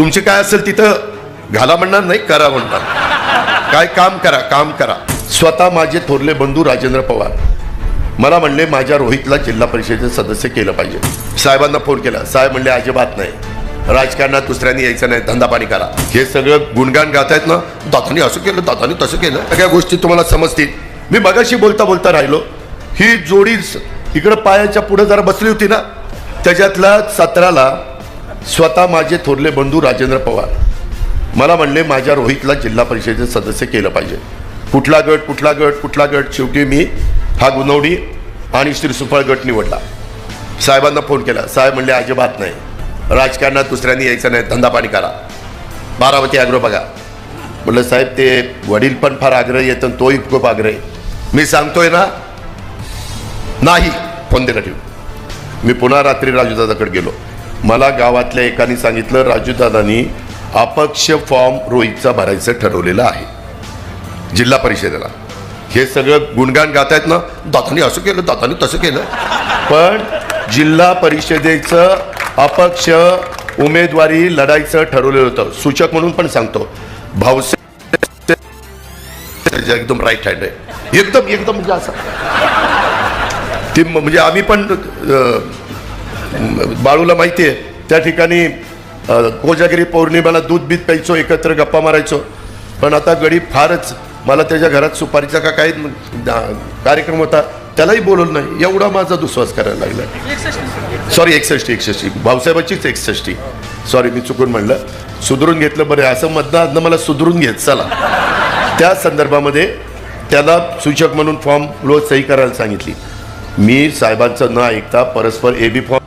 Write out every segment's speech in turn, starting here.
तुमचे काय असेल तिथं घाला म्हणणार नाही करा म्हणणार. काय काम करा काम करा. स्वतः माझे थोरले बंधू राजेंद्र पवार. मला म्हणले माझ्या रोहितला जिल्हा परिषदेचे सदस्य केलं पाहिजे. साहेबांना फोन केला. साहेब म्हणले अजिबात नाही. राजकारणात दुसऱ्यांनी यायचं नाही धंदा पाणी करा. हे सगळं गुणगान गातायत ना? दादानी असं केलं दादानी तसं केलं. सगळ्या गोष्टी तुम्हाला समजतील. मी मगाशी बोलता बोलता राहिलो. ही जोडी इकडं पायाच्या पुढे जरा बसली होती ना? त्याच्यातल्या सतराला स्वतः माझे थोरले बंधू राजेंद्र पवार. मला म्हणले माझ्या रोहितला जिल्हा परिषदेचे सदस्य केलं पाहिजे. कुठला गट कुठला गट कुठला गट? शेवटी मी हा गुणवडी आणि श्रीसुफळ गट निवडला. साहेबांना फोन केला. साहेब म्हणले अजिबात नाही. राजकारणात दुसऱ्यांनी यायचं नाही. धंदा पाणी करा. बारामती आग्रह बघा. म्हटलं साहेब ते वडील पण फार आग्रह येतं आणि तोही खूप आग्रह मी सांगतोय ना नाही. फोन दे ठेवू मी पुन्हा रात्री राजूदादाकडे गेलो. मला गावातल्या एकाने सांगितलं राजूदादानी अपक्ष फॉर्म रोहितचा भरायचं ठरवलेलं आहे. जिल्हा परिषदेला. हे सगळं गुणगान गातायत ना दादानी असं केलं दादानी तसं केलं. पण जिल्हा परिषदेचं अपक्ष उमेदवारी लढायचं ठरवलेलं होतं. सूचक म्हणून पण सांगतो. भाऊसे एकदम राईट हँड आहे. एकदम एकदम म्हणजे असं. ती म्हणजे आम्ही पण बाळूला माहिती आहे त्या ठिकाणी कोजागिरी पौर्णिमेला दूध बीत प्यायचो एकत्र गप्पा मारायचो. पण आता गडी फारच मला त्याच्या घरात सुपारीचा का काही कार्यक्रम होता त्यालाही बोलवलं नाही. एवढा माझा दुस्वास करायला लागला. सॉरी एकसष्टी एकसष्टी. भाऊसाहेबाचीच एकसष्टी. सॉरी मी चुकून म्हणलं. सुधरून घेतलं बरं. असं मधनं मला सुधरून घेत चला. त्या संदर्भामध्ये त्याला सूचक म्हणून फॉर्म रोज सही करायला सांगितली. मी साहेबांचं न ऐकता परस्पर ए बी फॉर्म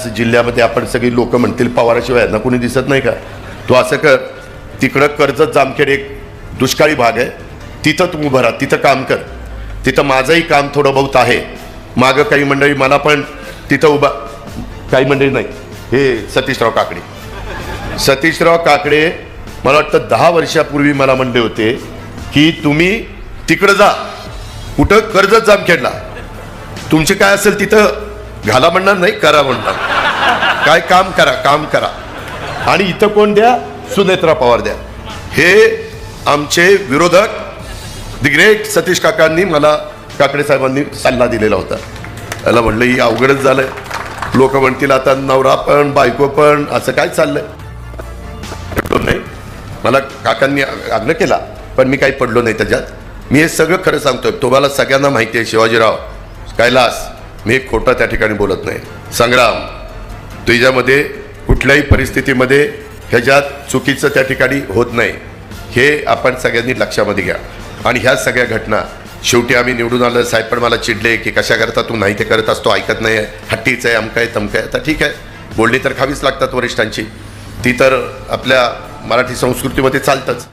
एकाच जिल्ह्यामध्ये आपण सगळी लोक म्हणतील पवाराशिवाय ना कोणी दिसत नाही का? तू असं कर तिकडं कर्जत जामखेड एक दुष्काळी भाग आहे. तिथं तू उभं राहा तिथं काम कर. तिथं माझंही काम थोडं बहुत आहे. मागं काही मंडळी मला पण तिथं उभा काही मंडळी नाही. हे सतीशराव काकडे. सतीशराव काकडे मला वाटतं दहा वर्षापूर्वी मला म्हणले होते की तुम्ही तिकडं जा. कुठं? कर्जत जामखेडला. तुमचे काय असेल तिथं? घाला म्हणणार नाही करा म्हणणार. काय काम करा काम करा. आणि इथं कोण द्या? सुनेत्रा पवार द्या. हे आमचे विरोधक दी ग्रेट सतीश काकांनी मला काकडे साहेबांनी सल्ला दिलेला होता. त्याला म्हणलं ही अवघडच झालंय. लोक म्हणतील आता नवरा पण बायको पण असं काय चाललंय? पडलो नाही. मला काकांनी आग्रह केला पण मी काही पडलो नाही त्याच्यात. मी हे सगळं खरं सांगतोय. तुम्हाला सगळ्यांना माहिती आहे शिवाजीराव. कैलास मी खोटं त्या ठिकाणी बोलत नाही. संग्राम तुझ्यामध्ये कुठल्याही परिस्थितीमध्ये ह्याच्यात चुकीचं त्या ठिकाणी होत नाही. हे आपण सगळ्यांनी लक्षामध्ये घ्या. आणि ह्या सगळ्या घटना शेवटी आम्ही निवडून आलं साहेब पण मला चिडले की कशा करता तू नाही ते करत असतो ऐकत नाही हट्टीचं आहे अमकाय आहे तमकं तर ठीक आहे. बोलणी तर खावीच लागतात वरिष्ठांची. ती तर आपल्या मराठी संस्कृतीमध्ये चालतंच.